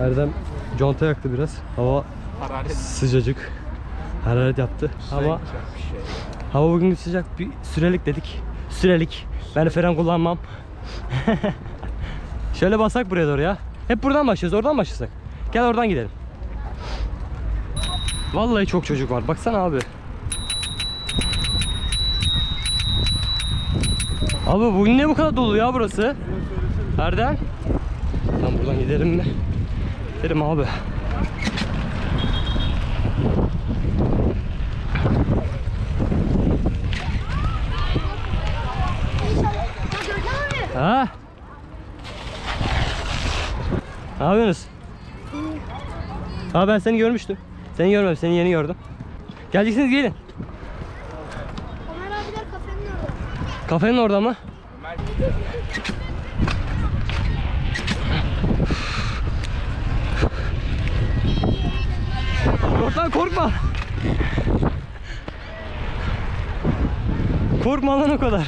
Erdem conta yaktı biraz. Hava sıcacık. Hararet yaptı. Hava hava bugün sıcak. Bir sürelik dedik. Sürelik. Ben fren kullanmam. Şöyle basak buraya doğru ya. Hep buradan başlıyoruz. Oradan başlasak. Gel oradan gidelim. Vallahi çok çocuk var. Baksana abi. Abi bugün ne bu kadar dolu ya burası? Erdem? Tam buradan gidelim mi? Gidelim abi. Ha? Ne yapıyorsunuz? Ha ben seni görmüştüm. Seni görmedim, seni yeni gördüm. Geleceksiniz gelin. Ömer abiler kafenin orada. Kafenin orada mı? Oradan korkma. Korkma lan o kadar.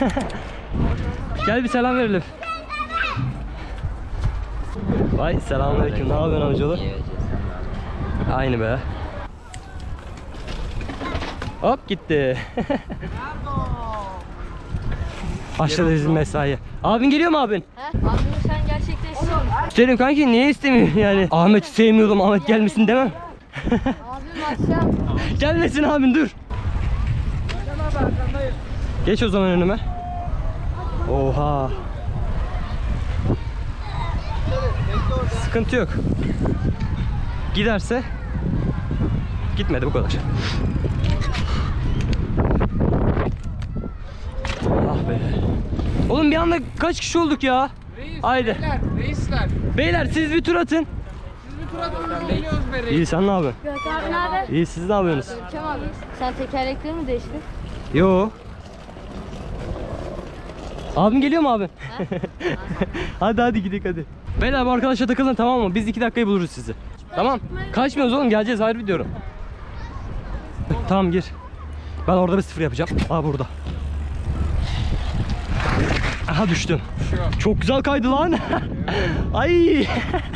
Gel bir selam verelim. Vay selamünaleyküm. Ne yapıyorsun amcalı? Aynı be. Hop gitti. Başladı bizim mesai. Abin geliyor mu abin? He? Abimi sen gerçekten istiyorsun. Dedim kanki niye istemiyorsun yani? Ahmet'i sevmiyordum Ahmet gelmesin demem. Abim akşam. Gelmesin abin dur. Geç o zaman önüme. Oha. Sıkıntı yok. Giderse gitmedi bu kadar. Be. Oğlum bir anda kaç kişi olduk ya? Reis, Haydi. Beyler, reisler. Beyler siz bir tur atın. Biz bir tur atalım geliyoruz be reis. İyi sen ne yapıyorsun? Gökhan abi ne haber? İyi siz ne yapıyorsunuz? Görkem abi. Sen tekerlekleri mi değiştirdin? Yo. Abim geliyor mu abi? hadi hadi gidelim hadi. Beyler bu arkadaşla takılın tamam mı? Biz iki dakikayı buluruz sizi. Tamam. Kaçmıyoruz oğlum geleceğiz ayrı diyorum. Tamam gir. Ben orada bir sıfır yapacağım. Aa burada. Aha düştüm. Çok güzel kaydı lan. Ay.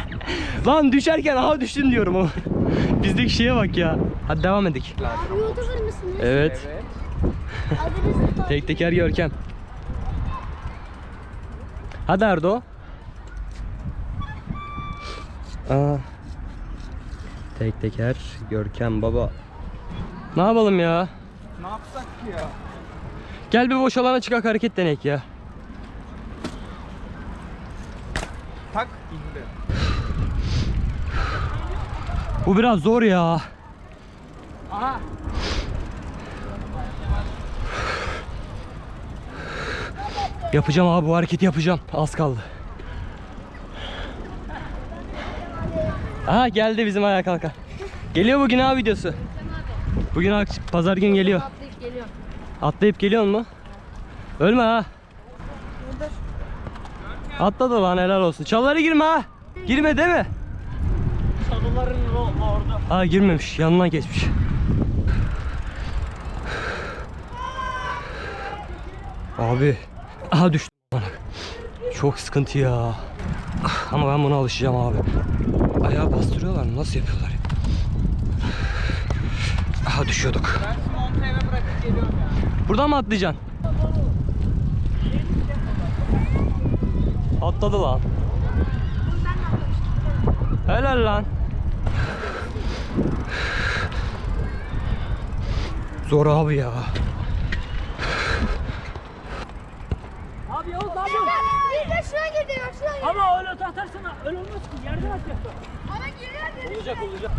lan düşerken aha düştüm diyorum o. Bizdeki şeye bak ya. Hadi devam edik. Abi YouTuber mısınız? Evet. Tek teker Görkem. Hadi Erdo. Aa. Tek teker Görkem baba. Ne yapalım ya? Ne yapsak ki ya? Gel bir boş alana çıkak hareket denek ya. Tak indi. Bu biraz zor ya. Aha. Yapacağım abi bu hareketi yapacağım. Az kaldı. Aha geldi bizim ayağa kalkan. Geliyor bugün ha videosu. Bugün pazar gün geliyor. Atlayıp geliyor. Atlayıp geliyor mu? Ölme ha. Atladı lan helal olsun. Çalılara girme ha. Girme değil mi? Çalıların orada. Aa girmemiş. Yanından geçmiş. Abi. Aha düştüm. bana. Çok sıkıntı ya. Ama ben buna alışacağım abi. Ayağı bastırıyorlar mı? Nasıl yapıyorlar? ya? Aha düşüyorduk. Ben şu montu eve bırakıp geliyorum ya. Buradan mı atlayacaksın? Atladı lan. Helal lan. Zor abi ya. Abi yavuz ne yapıyorsun? Bir de şuna girdi bak şuna girdi. Ama öyle atarsana öyle olmaz ki yerden atacaksın. Ama giriyor. Olacak olacak.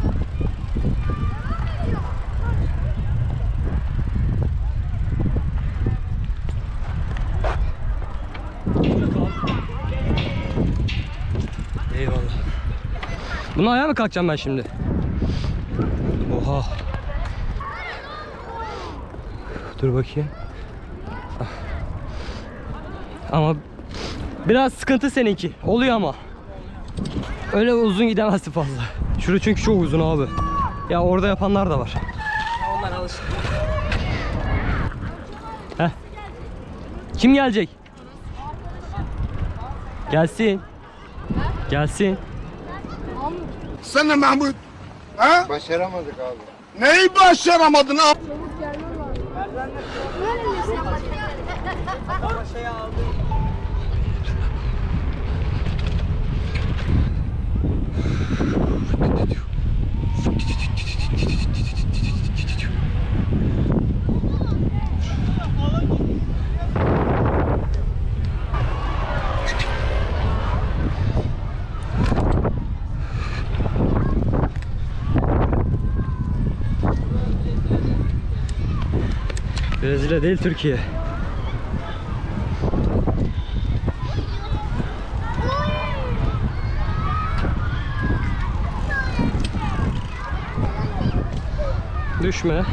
Bunu ayağa mı kalkacağım ben şimdi? Oha. Dur bakayım. Ah. Ama biraz sıkıntı seninki. Oluyor ama. Öyle uzun gidemezsin fazla. Şurada çünkü çok uzun abi. Ya orada yapanlar da var. Onlar alışık. Heh. Kim gelecek? Gelsin. Gelsin. Sen Mahmut. Ha? Başaramadık abi. Neyi başaramadın abi? Böyle misin? Şey aldı. Brezilya değil Türkiye. Düşme.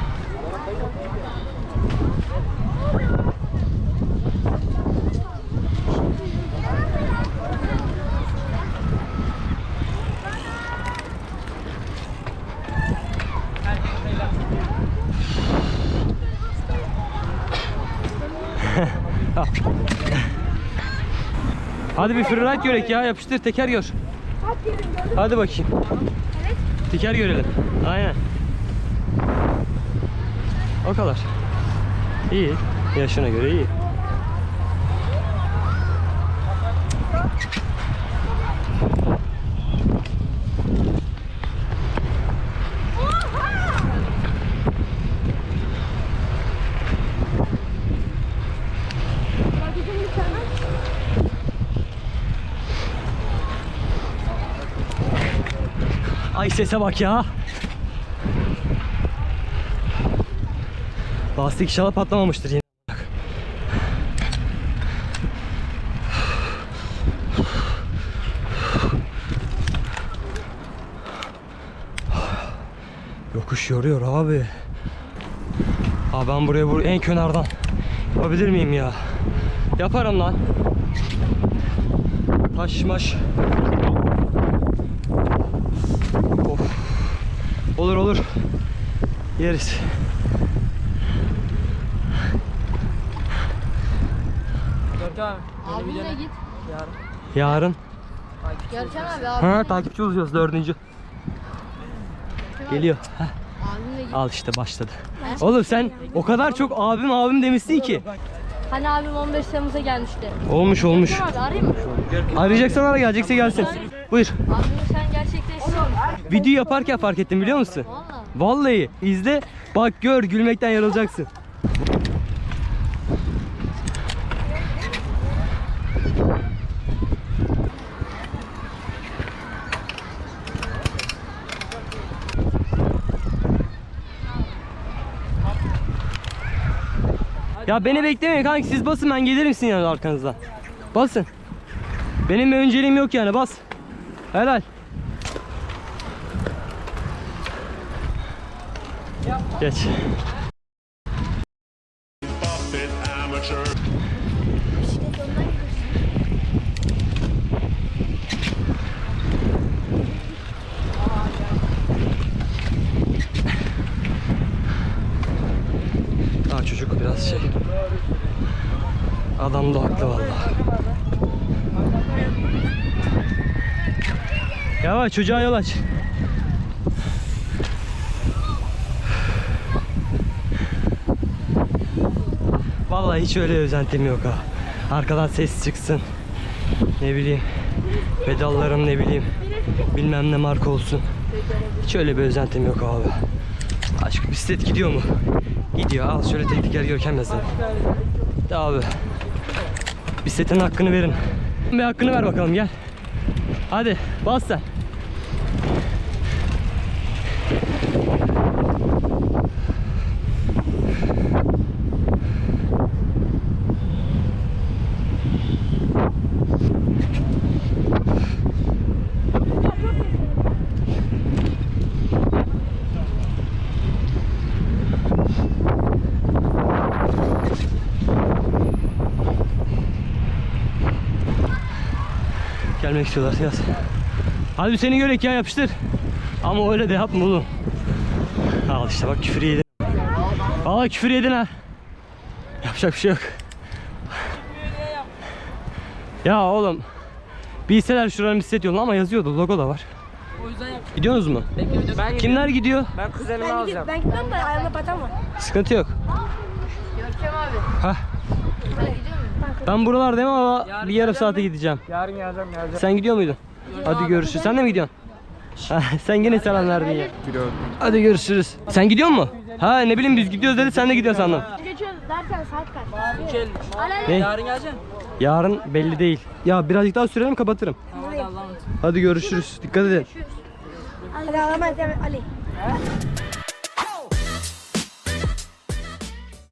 Hadi bir freeride görek ya yapıştır teker gör. Hadi bakayım. Teker görelim. Aynen. O kadar. İyi. Yaşına göre iyi. Ay sese bak ya. Lastik inşallah patlamamıştır yine. Yokuş yoruyor abi. Abi ben buraya vur en kenardan yapabilir miyim ya? Yaparım lan. Taş maş. Olur olur. Yeriz. Görkem. Abimle git. Yarın. Görkem abi abi. Ha takipçi olacağız dördüncü. Geliyor. Heh, al işte başladı. Oğlum sen o kadar çok abim abim demişsin ki. Hani abim 15 Temmuz'a gelmişti. Olmuş olmuş. Abi arayayım mı? Arayacaksan ara gelecekse gelsin. Buyur. Abimi sen gerçekleşsin. Video yaparken fark ettim biliyor musun? Valla. Vallahi izle bak gör gülmekten yarılacaksın. Ya beni beklemeyin kanka siz basın ben gelirim sizin yanına arkanızdan. Basın. Benim önceliğim yok yani bas. Helal. Geç. Daha çocuk biraz şey. Adam da haklı vallahi. Yavaş çocuğa yol aç. Vallahi hiç öyle özentim yok ha. Arkadan ses çıksın. Ne bileyim. Pedallarım ne bileyim. Bilmem ne marka olsun. Hiç öyle bir özentim yok abi. Aşk bisiklet gidiyor mu? Gidiyor. Al şöyle tek teker yazalım. De abi. Bisikletin hakkını verin. Bir hakkını ver bakalım gel. Hadi bas sen. Gelmek istiyorlar yaz. Hadi seni görek ya yapıştır. Ama öyle de yapma oğlum. Al işte bak küfür yedin. Valla küfür yedin ha. Yapacak bir şey yok. Ya oğlum Bilseler şuranın bisiklet yolunu ama yazıyordu logo da var. O yüzden yap. Gidiyorsunuz mu? Ben Kimler gidiyor? Ben kuzenimi alacağım. Ben gitmem de ayağımda patam var. Sıkıntı yok. Görkem abi. Hah. Ben buralardayım ama bir yarım saate gideceğim. Yarın geleceğim geleceğim. Sen gidiyor muydun? Hadi görüşürüz. Sen de mi gidiyorsun? Sen yine selam verdin ya. Hadi görüşürüz. Sen gidiyor mu? Ha ne bileyim biz gidiyoruz dedi sen de gidiyorsun sandım. Geçiyoruz derken saat kaç? Ne? Yarın geleceksin. Yarın belli değil. Ya birazcık daha sürelim kapatırım. Emanet. Hadi görüşürüz. Dikkat edin. Hadi Allah'a emanet Ali.